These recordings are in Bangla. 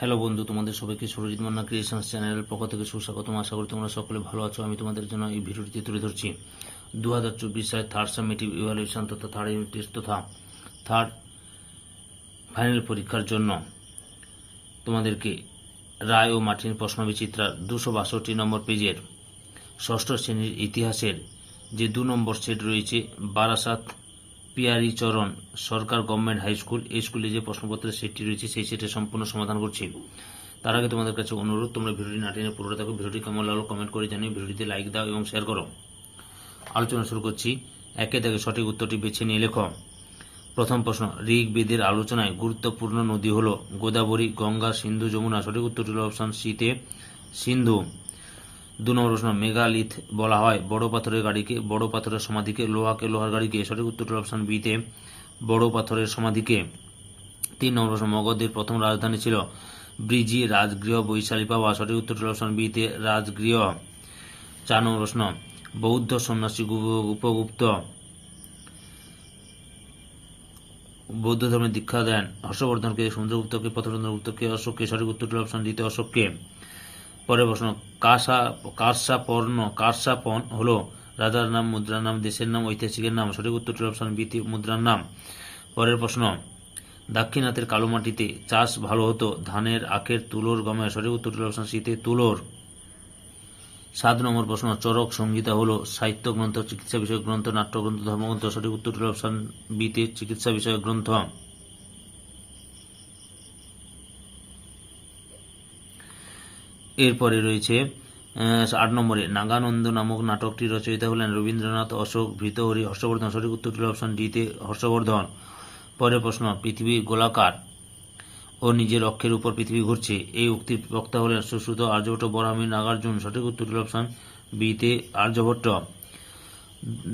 হ্যালো বন্ধু, তোমাদের সবাইকে সুরজিৎ মান্না ক্রিয়েশনস চ্যানেলের পক্ষ থেকে সুস্বাগতম। আশা করি তোমরা সকলে ভালো আছো। আমি তোমাদের জন্য এই ভিডিওটি তুলে ধরছি। দু হাজার চব্বিশ সালে থার্ড সামেটিভ ইভ্যালুয়েশন তথা থার্ড ইউনিট টেস্ট তথা থার্ড ফাইনাল পরীক্ষার জন্য তোমাদেরকে রায় ও মার্টিন প্রশ্ন বিচিত্রার দুশো বাষট্টি নম্বর পেজের ষষ্ঠ শ্রেণির ইতিহাসের যে দু নম্বর সেট রয়েছে, বারাসাত পিয়ারি চরণ, সরকার গভর্নমেন্ট হাই স্কুল, এই স্কুলে যে প্রশ্নপত্রের সেটটি রয়েছে, সেই সেটের সম্পূর্ণ সমাধান করছি। তার আগে তোমাদের কাছে অনুরোধ, তোমরা ভিডিওটি না টেনে পুরোটা দেখো, ভিডিওটি কেমন লাগল কমেন্ট করে জানিয়ে ভিডিওটিতে লাইক দাও এবং শেয়ার করো। আলোচনা শুরু করছি। একে থেকে সঠিক উত্তরটি বেছে নিয়ে লেখো। প্রথম প্রশ্ন, ঋগ্বেদের আলোচনায় গুরুত্বপূর্ণ নদী হল গোদাবরী, গঙ্গা, সিন্ধু, যমুনা। সঠিক উত্তরটি হল অপশন সিতে সিন্ধু। দু নম্বর প্রশ্ন, মেগালিথ বলা হয়, বড় পাথরের গাড়িকে, বড় পাথরের সমাধিকে, লোহাকে, লোহার গাড়িকে। সঠিক উত্তরটি অপশন বিতে বড় পাথরের সমাধিকে। তিন নম্বর প্রশ্ন, মগধের প্রথম রাজধানী ছিল ব্রিজি, রাজগৃহ, বৈশালী পাওয়া সঠিক উত্তরটি অপশন বিতে রাজগৃহ। চার নম্বর প্রশ্ন, বৌদ্ধ সন্ন্যাসী উপগুপ্ত, বৌদ্ধ ধর্মের দীক্ষা দেন হর্ষবর্ধনকে সমুদ্রগুপ্তকে প্রথমচন্দ্রগুপ্তকে অশোককে সঠিক উত্তরটি অপশন দিতে অশোককে। পরের প্রশ্ন, কাসা কারসাপর্ণ কারসাপন হলো রাজার নাম, মুদ্রার নাম, দেশের নাম, ঐতিহাসিকের নাম, সঠিক উত্তরটি অপশন বিতে মুদ্রার নাম। পরের প্রশ্ন দাক্ষিণাতের কালো মাটিতে চাষ ভালো হতো ধানের, আখের, তুলোর গমের সঠিক উত্তরটি অপশন শীতে তুলোর। সাত নম্বর প্রশ্ন চরক সংহিতা হলো সাহিত্য গ্রন্থ, চিকিৎসা বিষয়ক গ্রন্থ, নাট্যগ্রন্থ, ধর্মগ্রন্থ, সঠিক উত্তরটি হলো অপশন বিতে চিকিৎসা বিষয়ক গ্রন্থ। এরপরে রয়েছে আট নম্বরে, নাগানন্দ নামক নাটকটি রচয়িতা হলেন রবীন্দ্রনাথ, অশোক ভৃতহরি, হর্ষবর্ধন, সঠিক উত্তরটি অপশন ডিতে হর্ষবর্ধন। পরের প্রশ্ন, পৃথিবী গোলাকার ও নিজের অক্ষের উপর পৃথিবী ঘুরছে, এই উক্তি বক্তা হলেন সুশ্রুত আর্যভট্ট বরামি নাগার্জুন, সঠিক উত্তরটি অপশন বিতে আর্যভট্ট।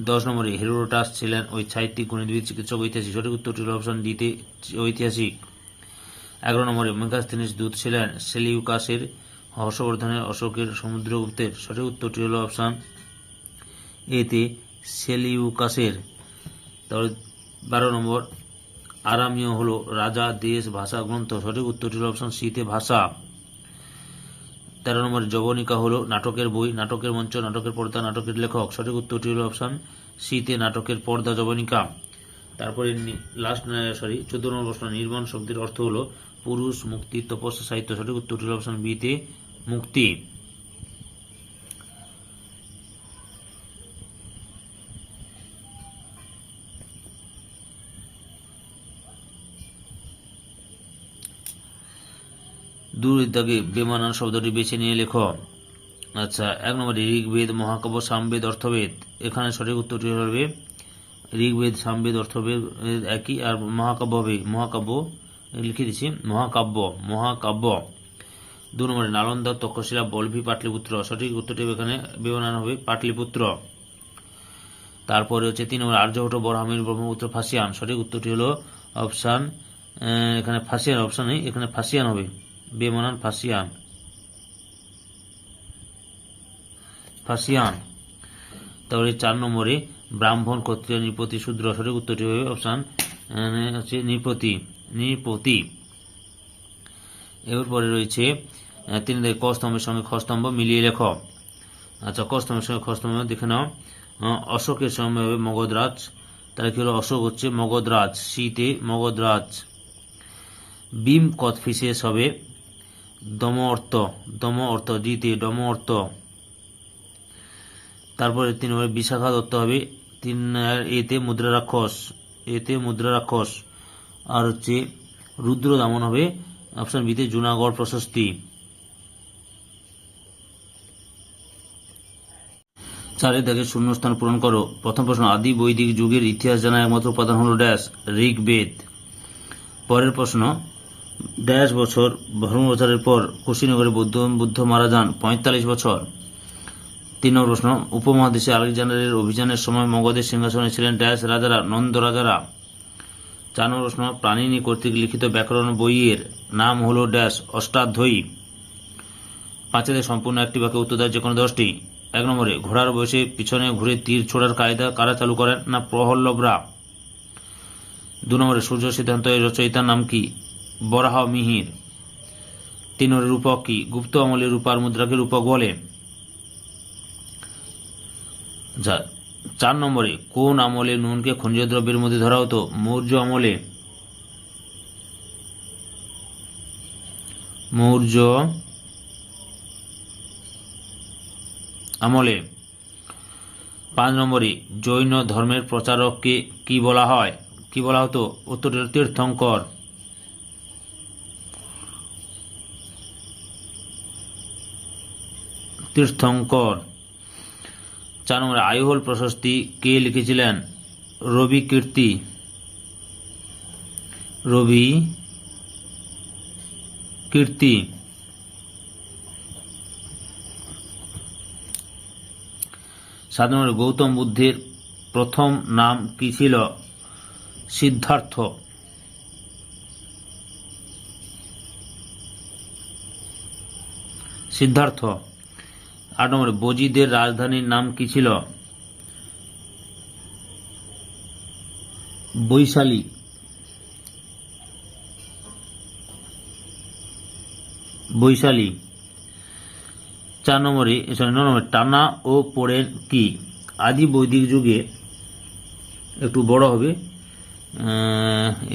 দশ নম্বরে, হেরোডোটাস ছিলেন ওই সাহিত্যিক, গণিতবিদ, চিকিৎসক, ঐতিহাসিক, সঠিক উত্তরটি অপশন ডিতে ঐতিহাসিক। এগারো নম্বরে মেগাস্তিনিস দূত ছিলেন, সেলিউকাসের হর্ষবর্ধনের অশোকের সমুদ্রগুপ্তের সঠিক উত্তরটি হল অপশান এতে সেলিউকাসের। তারপরে বারো নম্বর, আরামীয় হলো রাজা, দেশ, ভাষা, গ্রন্থ। সঠিক উত্তরটি হল অপশান সিতে ভাষা। তেরো নম্বর, যবনিকা হলো নাটকের বই, নাটকের মঞ্চ, নাটকের পর্দা, নাটকের লেখক। সঠিক উত্তরটি হল অপশান সিতে নাটকের পর্দা, যবনিকা। তারপরে লাস্ট সরি চোদ্দ নম্বর প্রশ্ন, নির্মাণ শব্দের অর্থ হলো পুরুষ মুক্তি, তপস্যা, সাহিত্য। সঠিক উত্তরটি হল অপশন বিতে মুক্তি। দূর দাগে বেমানান শব্দটি বেছে নিয়ে লেখো। আচ্ছা এক নম্বরে ঋগ্বেদ, মহাকাব্য, সামবেদ, অর্থবেদ। এখানে সঠিক উত্তরটি হবে ঋগ্বেদ, সামবেদ, অর্থবেদ একই, আর মহাকাব্য হবে মহাকাব্য। লিখে দিচ্ছি মহাকাব্য মহাকাব্য। দু নম্বরে নালন্দা তক্ষশিলা বলভি পাটলিপুত্র। সঠিক উত্তরটি এখানে বিবরণ হবে, পাটলিপুত্র। তারপরে হচ্ছে তিন নম্বর আর্যভট্ট বরহামির ব্রহ্মপুত্র ফাসিয়ান। সঠিক উত্তরটি হলো অপশান এখানে ফাসিয়ান, অপশান নেই এখানে ফাসিয়ান হবে। বেমানান ফাসিয়ান। ফাসিয়ান। তারপরে চার নম্বরে ব্রাহ্মণ ক্ষত্রিয় নৃপতি শূদ্র। সঠিক উত্তরটি হবে অপশান হচ্ছে নৃপতি নৃপতি। এরপরে রয়েছে তিন থেকে ক স্তম্ভের সঙ্গে খস্তম্ভ মিলিয়ে লেখ। আচ্ছা ক স্তম্ভের সঙ্গে খ স্তম্ভ দেখে নাও। অশোকের সময় হবে মগধরাজ। তাহলে কি হলো? অশোক হচ্ছে মগধরাজ, শীতে মগধরাজ। বিম কত ফিসেস হবে দম অর্থ দম অর্থ জিতে ডম অর্থ তারপরে তিন নম্বরে বিশাখা দত্ত হবে। তিন এতে মুদ্রা রাক্ষস, এতে মুদ্রা রাক্ষস। আর হচ্ছে রুদ্র দামন হবে অপশন বিতে জুনাগড় প্রশস্তি। চারে দাগে শূন্যস্থান পূরণ করো। প্রথম প্রশ্ন, আদি বৈদিক যুগের ইতিহাস জানা একমাত্র উপাদান হল ড্যাশ, ঋগ্বেদ। পরের প্রশ্ন, ড্যাশ বছর, ধর্ম বছরের পর কুশীনগরে বৌদ্ধ, বুদ্ধ মারা যান পঁয়তাল্লিশ বছর। তিন নম্বর প্রশ্ন, উপমহাদেশে আলেকজান্ডারের অভিযানের সময় মগধের সিংহাসনে ছিলেন ড্যাশ রাজারা, নন্দ রাজারা? চার নম্বর প্রশ্ন, প্রাণিনী কর্তৃক লিখিত ব্যাকরণ বইয়ের নাম হল ড্যাশ অষ্টাধ্যায়ী। পাঁচেতে সম্পূর্ণ একটি বাক্যে উত্তর দেয় যে কোনো দশটি। এক নম্বরে, ঘোড়ার বয়সে পিছনে ঘুরে তীর ছোড়ার কায়দা কারা চালু করেন না প্রহল্লবরা? দু নম্বরে, সূর্য সিদ্ধান্ত এর রচয়িতার নাম কি? বরাহ মিহির। তিন নম্বরে, রূপক কি? গুপ্ত আমলে রূপার মুদ্রাকে রূপক বলে। চার নম্বরে, কোন আমলে নুনকে খনিজ দ্রব্যের মধ্যে ধরা হতো? মৌর্য আমলে। মৌর্য আমলে। পাঁচ নম্বরে জৈন ধর্মের প্রচারককে কি বলা হয়? কি বলা হতো? উত্তর তীর্থঙ্কর। তীর্থঙ্কর। চার নম্বরে, আইহোল প্রশস্তি কে লিখেছিলেন? রবি কীর্তি। রবি কীর্তি। নম্বরে গৌতম বুদ্ধের প্রথম নাম কি ছিল? সিদ্ধার্থ। সিদ্ধার্থ। আট নম্বরে, বজিদের রাজধানীর নাম কি ছিল? বৈশালী। বৈশালী। চার নম্বরে সরি ন নম্বরে, টানা ও পোড়েন কি? আদি বৈদিক যুগে একটু বড় হবে।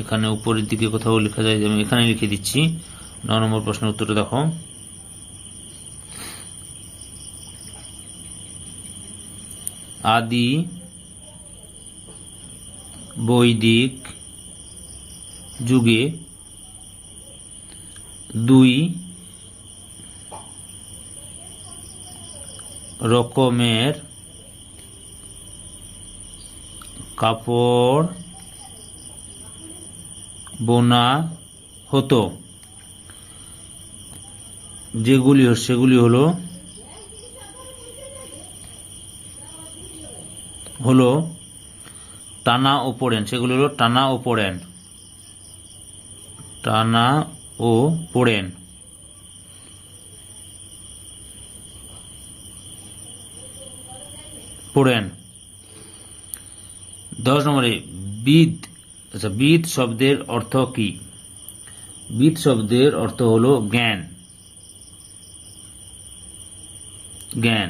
এখানে উপরের দিকে কোথাও লেখা যায় আমি এখানে লিখে দিচ্ছি। ন নম্বর প্রশ্নের উত্তরটা দেখো। আদি বৈদিক যুগে দুই রকমের কাপড় বোনা হতো। যেগুলি সেগুলি হলো হলো টানা ও পোড়েন। সেগুলি হলো টানা ও পোড়েন। টানা ও পোড়েন। পোড়েন। দশ নম্বরে, বিদ আচ্ছা বিদ শব্দের অর্থ কি? বিদ শব্দের অর্থ হলো জ্ঞান। জ্ঞান।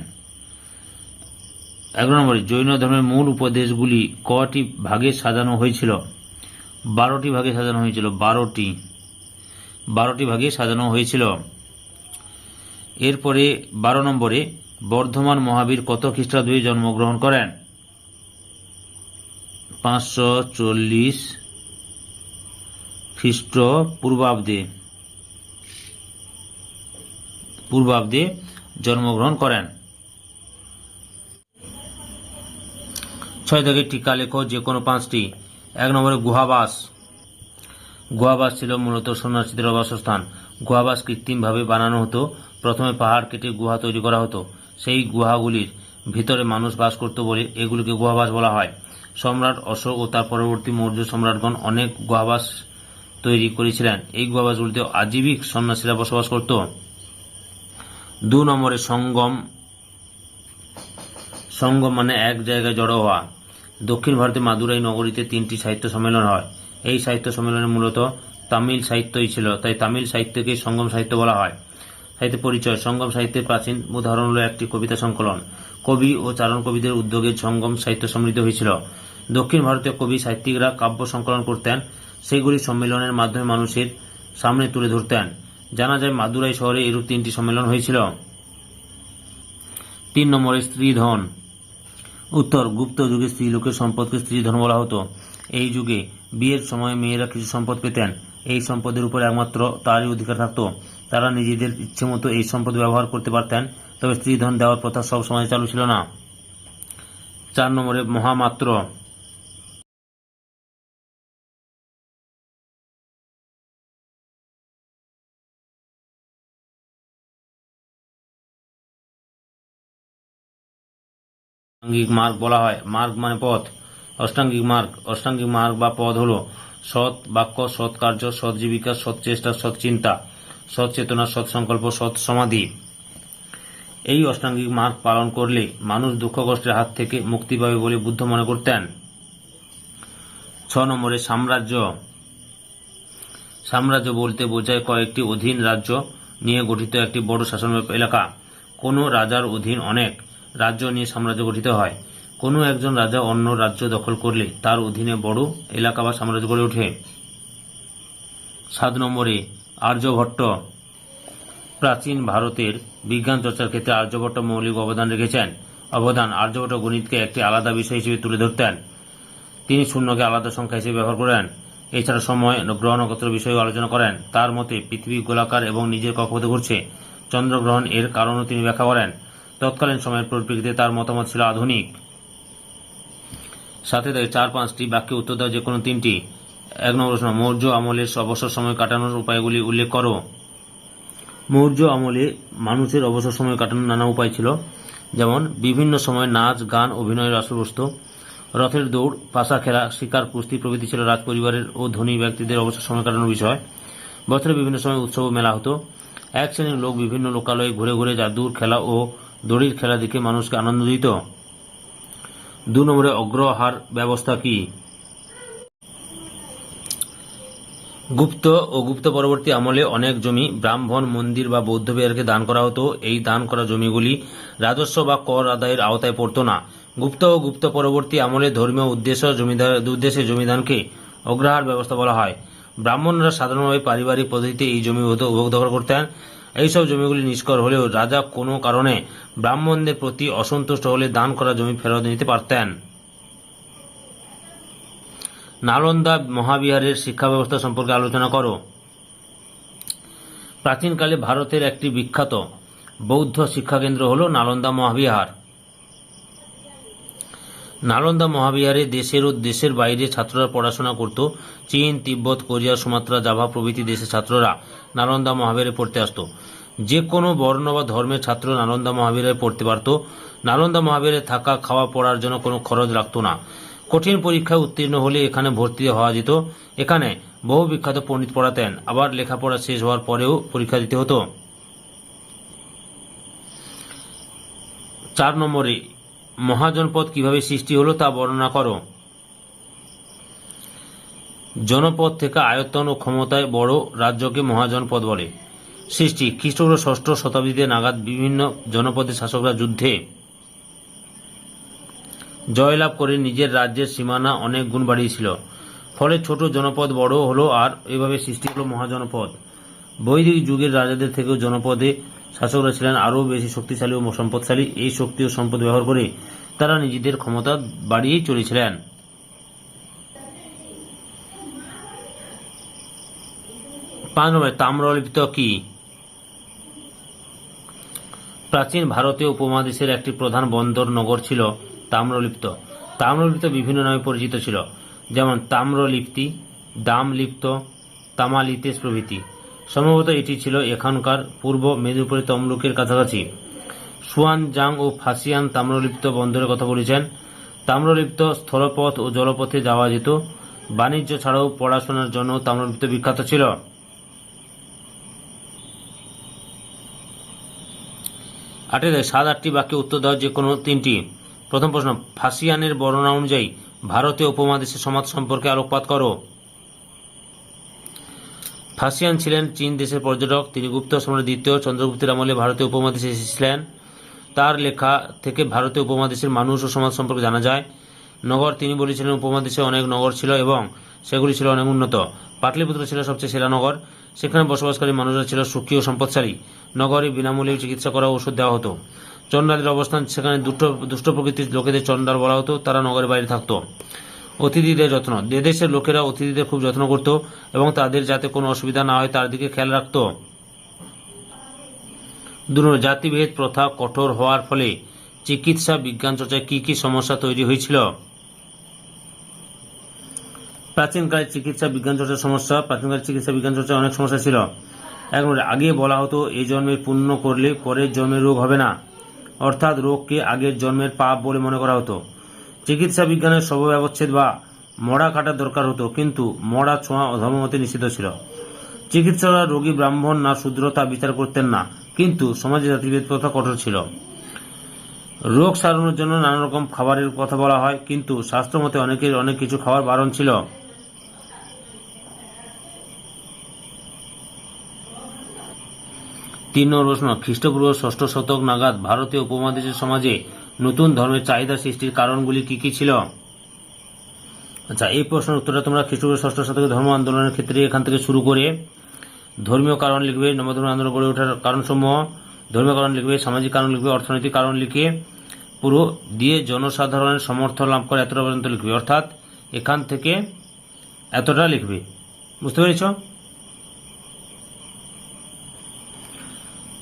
এগারো নম্বরে, জৈন ধর্মের মূল উপদেশগুলি কটি ভাগে সাজানো হয়েছিল? বারোটি ভাগে সাজানো হয়েছিল, বারোটি। বারোটি ভাগে সাজানো হয়েছিল। এরপরে বারো নম্বরে বর্ধমান মহাবীর কত খ্রিস্টাব্দে জন্মগ্রহণ করেন? পাঁচশো চল্লিশ খ্রিস্ট পূর্বাব্দে। পূর্বাব্দে জন্মগ্রহণ করেন। ছয় থেকে টিকা লেখো যে কোনো পাঁচটি। এক নম্বরে গুহাবাস। গুহাবাস ছিল মূলত সন্ন্যাসীদের বাসস্থান গুহাবাস কৃত্রিমভাবে বানানো হতো। প্রথমে পাহাড় কেটে গুহা তৈরি করা হতো। গুহাগুলির ভিতরে মানুষ বাস করত বলে এগুলিকে গুহাবাস বলা হয়। সম্রাট অশোক ও তার পরবর্তী মৌর্য সম্রাটগণ অনেক গুহাবাস তৈরি করেছিলেন। এই গুহাবাসগুলিতে আজীবিক সন্ন্যাসীরা বসবাস করত। দু নম্বরে সঙ্গম। সঙ্গম মানে এক জায়গায় জড়ো হওয়া। দক্ষিণ ভারতে মাদুরাই নগরীতে তিনটি সাহিত্য সম্মেলন হয়। এই সাহিত্য সম্মেলনে মূলত তামিল সাহিত্যই ছিল, তাই তামিল সাহিত্যকে সঙ্গম সাহিত্য বলা হয়। সাহিত্য পরিচয়, সঙ্গম সাহিত্যের প্রাচীন উদাহরণ হল একটি কবিতা সংকলন। কবি ও চারণ কবিদের উদ্যোগে সঙ্গম সাহিত্য সমৃদ্ধ হয়েছিল। দক্ষিণ ভারতীয় কবি সাহিত্যিকরা কাব্য সংকলন করতেন, সেগুলি সম্মেলনের মাধ্যমে মানুষের সামনে তুলে ধরতেন। জানা যায়, মাদুরাই শহরে এরূপ তিনটি সম্মেলন হয়েছিল। তিন নম্বরে স্ত্রীধন। উত্তর, গুপ্ত যুগে স্ত্রীলোকের সম্পদকে স্ত্রীধন বলা হতো। এই যুগে বিয়ের সময় মেয়েরা কিছু সম্পদ পেতেন। এই সম্পদের উপর একমাত্র তারই অধিকার থাকতো। তারা নিজেদের ইচ্ছে মতো এই সম্পদ ব্যবহার করতে পারতেন, তবে স্ত্রীধন দেওয়ার প্রথা সব সময় চালু ছিল না। চার নম্বরে মহামাত্র। অষ্টাঙ্গিক মার্গ বলা হয়। মার্গ মানে পথ। অষ্টাঙ্গিক মার্গ। অষ্টাঙ্গিক মার্গ বা পথ হলো সৎ বাক্য, সৎ কার্য, সৎ জীবিকা, সৎ চেষ্টা, সৎ চিন্তা। সৎ চেতনা সৎ সংকল্প সৎ সমাধি এই অষ্টাঙ্গিক মার্গ পালন করলে মানুষ দুঃখ কষ্টের হাত থেকে মুক্তি পাবে বলে বুদ্ধ মনে করতেন। ছ নম্বরে সাম্রাজ্য। সাম্রাজ্য বলতে বোঝায় কয়েকটি অধীন রাজ্য নিয়ে গঠিত একটি বড় শাসন এলাকা। কোনো রাজার অধীন অনেক রাজ্য নিয়ে সাম্রাজ্য গঠিত হয়। কোনো একজন রাজা অন্য রাজ্য দখল করলে তার অধীনে বড় এলাকা বা সাম্রাজ্য গড়ে ওঠে। সাত নম্বরে আর্যভট্ট প্রাচীন ভারতের বিজ্ঞান চর্চার ক্ষেত্রে আর্যভট্ট মৌলিক অবদান রেখেছেন। অবদান আর্যভট্ট গণিতকে একটি আলাদা বিষয় হিসেবে তুলে ধরতেন। তিনি শূন্যকে আলাদা সংখ্যা হিসেবে ব্যবহার করেন। এছাড়া সময় গ্রহ নক্ষত্র বিষয়ে আলোচনা করেন। তার মতে পৃথিবী গোলাকার এবং নিজের কক্ষপথে ঘুরছে। চন্দ্রগ্রহণ এর কারণও তিনি ব্যাখ্যা করেন। তৎকালীন সময়ের পরিপ্রেক্ষিতে তার মতামত ছিল আধুনিক। সাথে থেকে চার পাঁচটি বাক্যে উত্তর দেওয়া যে কোনো তিনটি এক নম্বর প্রশ্ন, মৌর্য আমলের অবসর সময় কাটানোর উপায়গুলি উল্লেখ করো। মৌর্য আমলে মানুষের অবসর সময় কাটানোর নানা উপায় ছিল, যেমন বিভিন্ন সময় নাচ, গান, অভিনয়ের আসরবস্তু রথের দৌড়, পাশা খেলা, শিকার, কুস্তি প্রভৃতি ছিল রাজ পরিবারের ও ধনী ব্যক্তিদের অবসর সময় কাটানোর বিষয়। বছরে বিভিন্ন সময় উৎসব মেলা হতো। এক শ্রেণির লোক বিভিন্ন লোকালয়ে ঘুরে ঘুরে জাদুর খেলা ও দড়ির খেলা দেখে মানুষকে আনন্দ দিত। দু নম্বরে অগ্রহার ব্যবস্থা কি? গুপ্ত ও গুপ্ত পরবর্তী আমলে অনেক জমি ব্রাহ্মণ, মন্দির বা বৌদ্ধ বিহারকে দান করা হতো। এই দান করা জমিগুলি রাজস্ব বা কর আদায়ের আওতায় পড়তো না। গুপ্ত ও গুপ্ত পরবর্তী আমলে ধর্মীয় উদ্দেশ্য জমিদার উদ্দেশ্যে জমিদানকে অগ্রহার ব্যবস্থা বলা হয়। ব্রাহ্মণরা সাধারণভাবে পারিবারিক পদ্ধতিতে এই জমি উপভোগ দখল করতেন। এইসব জমিগুলি নিষ্কর হলেও রাজা কোনো কারণে ব্রাহ্মণদের প্রতি অসন্তুষ্ট হলে দান করা জমি ফেরত নিতে পারতেন। নালন্দা মহাবিহারের শিক্ষা ব্যবস্থা সম্পর্কে আলোচনা করো। প্রাচীনকালে ভারতের একটি বিখ্যাত বৌদ্ধ শিক্ষাকেন্দ্র হল নালন্দা মহাবিহার। নালন্দা মহাবিহারে দেশের ও দেশের বাইরে ছাত্ররা পড়াশোনা করত। চীন, তিব্বত, কোরিয়া, সুমাত্রা, জাভা প্রভৃতি দেশের ছাত্ররা নালন্দা মহাবিহারে পড়তে আসতো। যে কোনো বর্ণ বা ধর্মের ছাত্র নালন্দা মহাবিহারে পড়তে পারত। নালন্দা মহাবিহারে থাকা খাওয়া পড়ার জন্য কোনো খরচ লাগতো না। কঠিন পরীক্ষায় উত্তীর্ণ হলে এখানে ভর্তি হওয়া যেত। এখানে বহু বিখ্যাত পণ্ডিত পড়াতেন। আবার লেখাপড়া শেষ হওয়ার পরেও পরীক্ষা দিতে হতো। চার নম্বরে, মহাজনপদ কীভাবে সৃষ্টি হলো তা বর্ণনা করো। জনপদ থেকে আয়তন ও ক্ষমতায় বড় রাজ্যকে মহাজনপদ বলে। সৃষ্টি খ্রিস্টপূর্ব ষষ্ঠ শতাব্দীতে নাগাদ বিভিন্ন জনপদের শাসকরা যুদ্ধে জয়লাভ করে নিজের রাজ্যের সীমানা অনেক গুণ বাড়িয়েছিল। ফলে ছোট জনপদ বড় হলো আর এভাবে সৃষ্টি হলো মহাজনপদ। বৈদিক যুগের রাজাদের থেকেও জনপদে শাসকরা ছিলেন আরও বেশি শক্তিশালী ও সম্পদশালী। এই শক্তি ও সম্পদ ব্যবহার করে তারা নিজেদের ক্ষমতা বাড়িয়েই চলেছিলেন। তাম্রলিপ্ত কি? প্রাচীন ভারতীয় উপমহাদেশের একটি প্রধান বন্দর নগর ছিল তাম্রলিপ্ত। তাম্রলিপ্ত বিভিন্ন নামে পরিচিত ছিল। যেমন তাম্রলিপ্তি, দামলিপ্ত, তামালিতেশ প্রভৃতি। সম্ভবত এটি ছিল এখানকার পূর্ব মেদিনীপুরের তমলুকের কাছাকাছি। সুয়ান, জাং ও ফাসিয়ান তাম্রলিপ্ত বন্দরের কথা বলেছেন। তাম্রলিপ্ত স্থলপথ ও জলপথে যাওয়া যেত। বাণিজ্য ছাড়াও পড়াশোনার জন্য তাম্রলিপ্ত বিখ্যাত ছিল। আটের, সাত, আটটি বাক্যে উত্তর দেওয়া যে কোনো তিনটি। প্রথম প্রশ্ন, ফাসিয়ানের বর্ণনা অনুযায়ী ভারতীয় উপমহাদেশের সমাজ সম্পর্কে আলোকপাত করো। ফাসিয়ান ছিলেন চীন দেশের পর্যটক, তিনি গুপ্ত সম্রাট দ্বিতীয় চন্দ্রগুপ্তের আমলে ভারতীয় উপমহাদেশে এসেছিলেন। তার লেখা থেকে ভারতীয় উপমহাদেশের মানুষ ও সমাজ সম্পর্কে জানা যায়, নগর তিনি বলেছিলেন উপমহাদেশে অনেক নগর ছিল এবং সেগুলি ছিল অনেক উন্নত। পাটলিপুত্র ছিল সবচেয়ে সেরা নগর, সেখানে বসবাসকারী মানুষরা ছিল সুখী ও সম্পদশালী। নগরে বিনামূল্যে চিকিৎসা করা ওষুধ দেওয়া হতো। চন্ডালের অবস্থান সেখানে দুষ্ট দুষ্ট প্রকৃতির লোকেদের চন্ডাল বলা হতো তারা নগরের বাইরে থাকতো। অতিথিদের যত্ন। দেশের লোকেরা অতিথিদের খুব যত্ন করত এবং তাদের যাতে কোনো অসুবিধা না হয় তার দিকে খেয়াল রাখত। দু জাতিভেদ প্রথা কঠোর হওয়ার ফলে চিকিৎসা বিজ্ঞান চর্চায় কি কি সমস্যা তৈরি হয়েছিল? প্রাচীনকালে চিকিৎসা বিজ্ঞান চর্চার সমস্যা প্রাচীনকালে চিকিৎসা বিজ্ঞান চর্চায় অনেক সমস্যা ছিল। নম্বরে, আগে বলা হতো এই জন্মে পুণ্য করলে পরের জন্মে রোগ হবে না। অর্থাৎ রোগকে আগের জন্মের পাপ বলে মনে করা হতো। চিকিৎসা বিজ্ঞানের ব্যবচ্ছেদ বা মরা কাটার দরকার হতো, কিন্তু মরা ছোঁয়া ধর্মমতে নিষিদ্ধ ছিল। চিকিৎসকরা রোগী ব্রাহ্মণ না শূদ্র তা বিচার করতেন না, কিন্তু সমাজে জাতিভেদ প্রথা কঠোর ছিল। রোগ সারানোর জন্য নানা রকম খাবারের কথা বলা হয়, কিন্তু শাস্ত্রমতে অনেকের অনেক কিছু খাবার বারণ ছিল। নম্বর প্রশ্ন, খ্রিস্টপূর্ব ষষ্ঠ শতক নাগাদ ভারতীয় উপমহাদেশের সমাজে নতুন ধর্মের চাহিদা সৃষ্টির কারণগুলি কি কি ছিল? আচ্ছা এই প্রশ্নের উত্তরটা তোমরা খ্রিস্টপূর্ব ষষ্ঠ শতকে ধর্ম আন্দোলনের ক্ষেত্রে এখান থেকে শুরু করে ধর্মীয় কারণ লিখবে নবধর্ম আন্দোলন গড়ে ওঠার কারণসমূহ, ধর্মীয় কারণ লিখবে, সামাজিক কারণ লিখবে, অর্থনৈতিক কারণ লিখে পুরো দিয়ে জনসাধারণের সমর্থন লাভ করে এতটা পর্যন্ত লিখবে। অর্থাৎ এখান থেকে এতটা লিখবে। বুঝতে পেরেছ?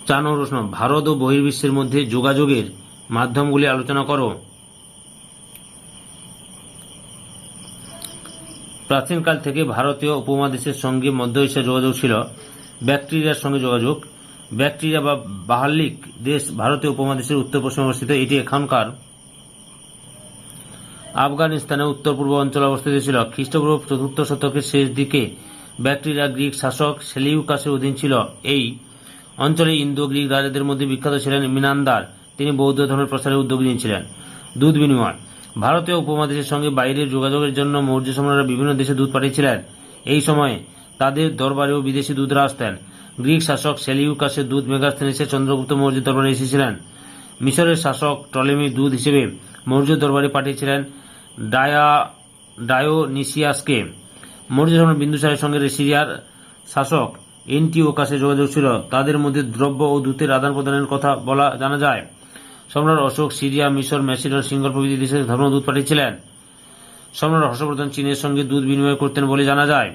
চার নম্বর প্রশ্ন ভারত ও বহির্বিশ্বের মধ্যে যোগাযোগের মাধ্যমগুলি আলোচনা করো। প্রাচীনকাল থেকে ভারতীয় উপমহাদেশের সঙ্গে মধ্য এশিয়ার যোগাযোগ ছিল। ব্যাকটেরিয়ার সঙ্গে যোগাযোগ। ব্যাকটেরিয়া বা বাহাল্লিক দেশ ভারতীয় উপমহাদেশের উত্তর পশ্চিমে অবস্থিত। এটি এখানকার আফগানিস্তানের উত্তর পূর্ব অঞ্চলে অবস্থিত ছিল। খ্রিস্টপূর্ব চতুর্থ শতকের শেষ দিকে ব্যাকটেরিয়া গ্রিক শাসক সেলিউকাসের অধীন ছিল। এই অঞ্চলে ইন্দো গ্রিক রাজাদের মধ্যে বিখ্যাত ছিলেন মিনান্দার। তিনি বৌদ্ধ ধর্মের প্রসারে উদ্যোগ নিয়েছিলেন। দুধ বিনিময়। ভারতীয় উপমহাদেশের সঙ্গে বাইরের যোগাযোগের জন্য মৌর্য সম্রাটরা বিভিন্ন দেশে দুধ পাঠিয়েছিলেন। এই সময়ে তাদের দরবারেও বিদেশি দুধরা আসতেন। গ্রিক শাসক সেলিউকাসের দুধ মেগাস্থানিসে চন্দ্রগুপ্ত মৌর্য দরবারে এসেছিলেন। মিশরের শাসক টলেমি দুধ হিসেবে মৌর্য দরবারে পাঠিয়েছিলেন ডায়া ডায়োনিসিয়াসকে। মৌর্য সম্রাট বিন্দুসারের সঙ্গে সিরিয়ার শাসক এন্টিওকাসে যোগাযোগ ছিল। তাদের মধ্যে দ্রব্য ও দূতের আদান প্রদানের কথা বলা জানা যায়। সম্রাট অশোক সিরিয়া মিশর ম্যাসিডন সিঙ্গল প্রভৃতি দেশে ধর্মদূত পাঠিয়েছিলেন। সম্রাট হর্ষবর্ধন চীনের সঙ্গে দুধ বিনিময় করতেন বলে জানা যায়।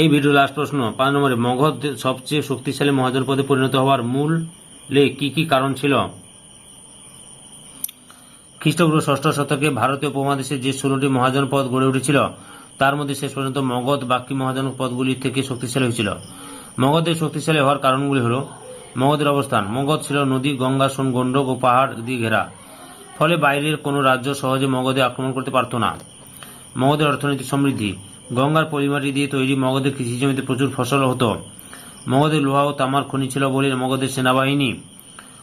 এই ভিডিও লাস্ট প্রশ্ন, পাঁচ নম্বরে, মগধ সবচেয়ে শক্তিশালী মহাজন পদে পরিণত হওয়ার মূল কি কি কারণ ছিল? খ্রিস্টপূর্ব ষষ্ঠ শতকে ভারতীয় উপমহাদেশে যে ষোলোটি মহাজন পদ গড়ে উঠেছিল তার মধ্যে শেষ পর্যন্ত মগধ বাকি মহাজন পদগুলি থেকে শক্তিশালী হয়েছিল। মগধের শক্তিশালী হওয়ার কারণগুলি হল, মগধের অবস্থান। মগধ ছিল নদী, গঙ্গা সোন গণ্ডক ও পাহাড় দিয়ে ঘেরা। ফলে বাইরের কোনো রাজ্য সহজে মগধে আক্রমণ করতে পারত না। মগধের অর্থনৈতিক সমৃদ্ধি। গঙ্গার পরিমাটি দিয়ে তৈরি মগধের কৃষি জমিতে প্রচুর ফসল হতো। মগধের লোহা ও তামার খনি ছিল বলে মগধের সেনাবাহিনী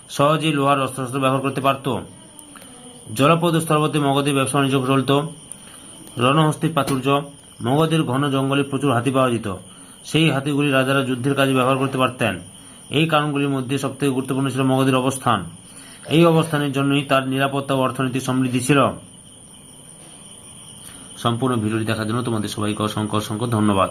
সহজেই লোহার অস্ত্রশস্ত্র ব্যবহার করতে পারত। জলপথ ও স্থলপথে মগধের ব্যবসা বাণিজ্য চলত রণহস্তির প্রাচুর্য, মগধের ঘন জঙ্গলে প্রচুর হাতি পাওয়া যেত। সেই হাতিগুলি রাজারা যুদ্ধের কাজে ব্যবহার করতে পারতেন। এই কারণগুলির মধ্যে সবথেকে গুরুত্বপূর্ণ ছিল মগধের অবস্থান। এই অবস্থানের জন্যই তার নিরাপত্তা ও অর্থনীতি সমৃদ্ধি ছিল। সম্পূর্ণ ভিডিওটি দেখার জন্য তোমাদের সবাইকে অসংখ্য অসংখ্য ধন্যবাদ।